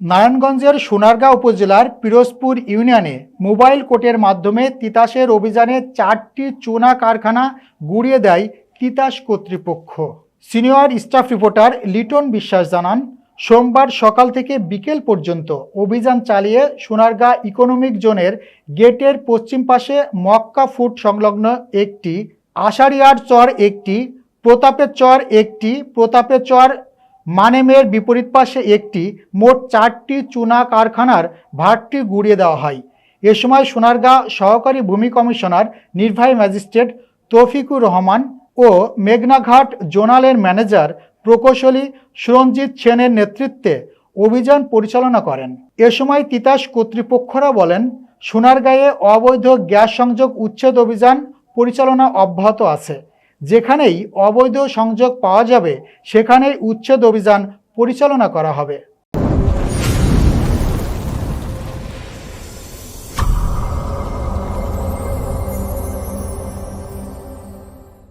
নারায়ণগঞ্জের সোনারগাঁও উপজেলার পিরোজপুর ইউনিয়নে মোবাইল কোর্টের মাধ্যমে তিতাসের অভিযানে চারটি চুনা কারখানা গুড়িয়ে দেয় তিতাস কর্তৃপক্ষ। সিনিয়র স্টাফ রিপোর্টার লিটন বিশ্বাস জানান, সোমবার সকাল থেকে বিকেল পর্যন্ত অভিযান চালিয়ে সোনারগাঁ ইকোনমিক জোনের গেটের পশ্চিম পাশে মক্কা ফুট সংলগ্ন একটি, আষাঢ়িয়ার চর একটি, প্রতাপের চর একটি, প্রতাপের চর মানেমের বিপরীত পাশে একটি মোট চারটি চুনা কারখানার ভাটটি গুড়িয়ে দেওয়া হয়। এ সময় সোনারগাঁ সহকারী ভূমি কমিশনার, নির্বাহী ম্যাজিস্ট্রেট তৌফিকুর রহমান ও মেঘনাঘাট জোনালের ম্যানেজার প্রকৌশলী সুরঞ্জিত সেনের নেতৃত্বে অভিযান পরিচালনা করেন। এ সময় তিতাস কর্তৃপক্ষরা বলেন, সোনারগাঁয়ে অবৈধ গ্যাস সংযোগ উচ্ছেদ অভিযান পরিচালনা অব্যাহত আছে। যেখানেই অবৈধ সংযোগ পাওয়া যাবে সেখানেই উচ্ছেদ অভিযান পরিচালনা করা হবে।